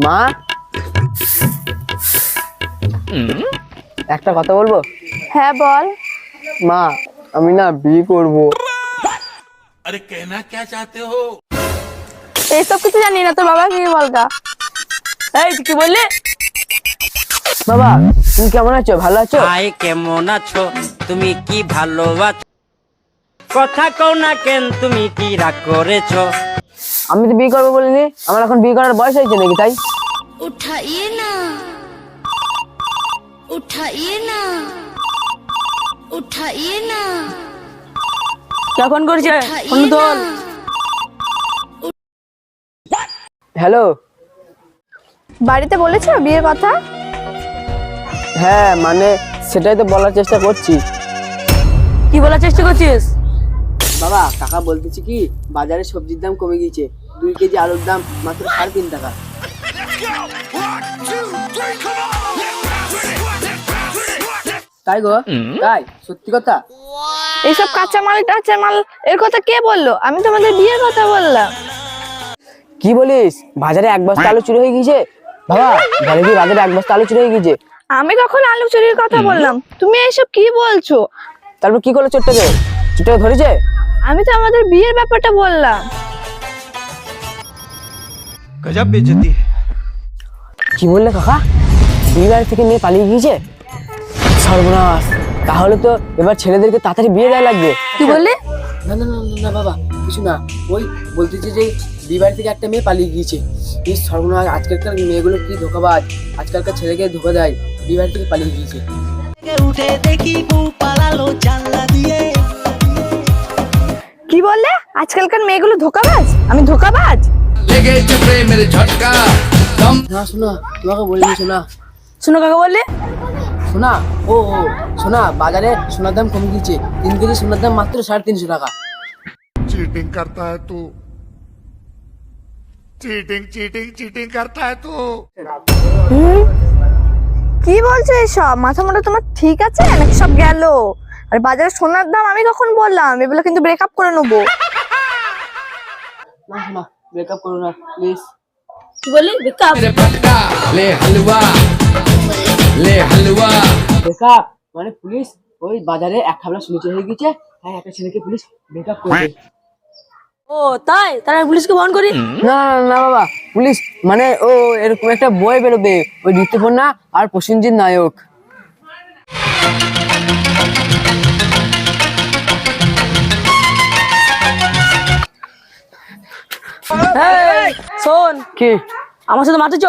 মা? একটা কথা বলব? হ্যাঁ বল। মা আমি না বিয়ে করব। আরে কেনা কে চাতে হো? এইসব কিছু জানি না তোর বাবা কি বলগা? এই কি বললি? বাবা তুমি কেমন আছো? ভালো আছো? আই কেমন আছো? তুমি কি ভালো আছো কথা কও না কেন তুমি কি রাগ করেছ? আমি তো বিয়ে করব বলিনি। আমার এখন বিয়ে করার বয়স হয়েছে নাকি তাই? উঠাইয়ে না। উঠাইয়ে না। উঠাইয়ে না। কেমন করছে? অনুদল হ্যালো? বাড়িতে বলেছ বিয়ের কথা? হ্যাঁ মানে সেটাই তো বলার চেষ্টা করছি। কি বলার চেষ্টা করছিস? বাবা কাকা বলতেছি কি বাজারে সবজির দাম কমে গিয়েছে। দুই কেজি আলুর দাম মাত্র সাড়ে তিন টাকা। তাই গো? তাই? সত্যি কথা? এইসব কাঁচা মাল টাচা মাল এর কথা কে বলল? আমি তোমাদের বিয়ের কথা বললাম। কি বলিস? বাজারে এক বস্তা আলু চুরি হয়ে গিয়েছে? বাবা বলে কি বাজারে এক বস্তা আলু চুরি হয়ে গিয়েছে? আমি কখন আলু চুরির কথা বললাম? তুমি এইসব কি বলছো? তারপর কি করল চোরটাকে? চোরটাকে ধরেছে? আমি তো আমাদের বিয়ের ব্যাপারটা বললাম। গজব বেজতি কি বললে কাকা? বিয়ে বাড়ি থেকে মেয়ে পালিয়ে গিয়েছে? সর্বনাশ। তাহলে তো এবার ছেলেদেরকে তাড়াতাড়ি বিয়ে দেওয়া লাগবে। কি বললে? না না না না বাবা কিছু না। ওই বলতেছে যে বিয়ে বাড়ি থেকে একটা মেয়ে পালিয়ে গিয়েছে। এই সর্বনাশ আজকালকার মেয়েগুলো কি ধোকাবাজ? আজকালকার ছেলেকে ধোকা দেয়। বিয়ে বাড়ি থেকে পালিয়ে গিয়েছে। উঠে দেখি পালালো জানলা দিয়ে কি বললে? আজকালকার মেয়েগুলো ধোকাবাজ? আমি ধোকাবাজ? লেগেছে প্রেমের ঝটকা। না শোনা তোমাকে বলিনি শোনা। শোনো কাকা বললে? শোনা ও ও শোনা বাজারে সোনার দাম কমে গিয়েছে। তিন কেজি সোনার দাম মাত্র সাড়ে তিনশো টাকা। চিটিং করতা হ্যাঁ তু। চিটিং চিটিং চিটিং করতা হ্যাঁ তু। কি বলছো এসব? মাথা মোটা তোমার ঠিক আছে? নাকি সব গেল? আর বাজারে সোনার দাম আমি তখন বললাম? এগুলো কিন্তু ব্রেক আপ করে নেব। না না ব্রেকআপ করো না প্লিজ কি বললি ব্রেকআপ ব্রেকআপ মানে পুলিশ ওই বাজারে এক খাবলা শুনে হয়ে গেছে। তাই একটা ছেলেকে পুলিশ ব্রেকআপ করবে ও তাই? তারা পুলিশকে ফোন করি? না না, না বাবা। পুলিশ মানে ও এরকম একটা বই বেরোবে। ওই ঋতুপর্ণা আর প্রসেনজিৎ নায়ক। শোন। কি? আমার সাথে মাঠে চ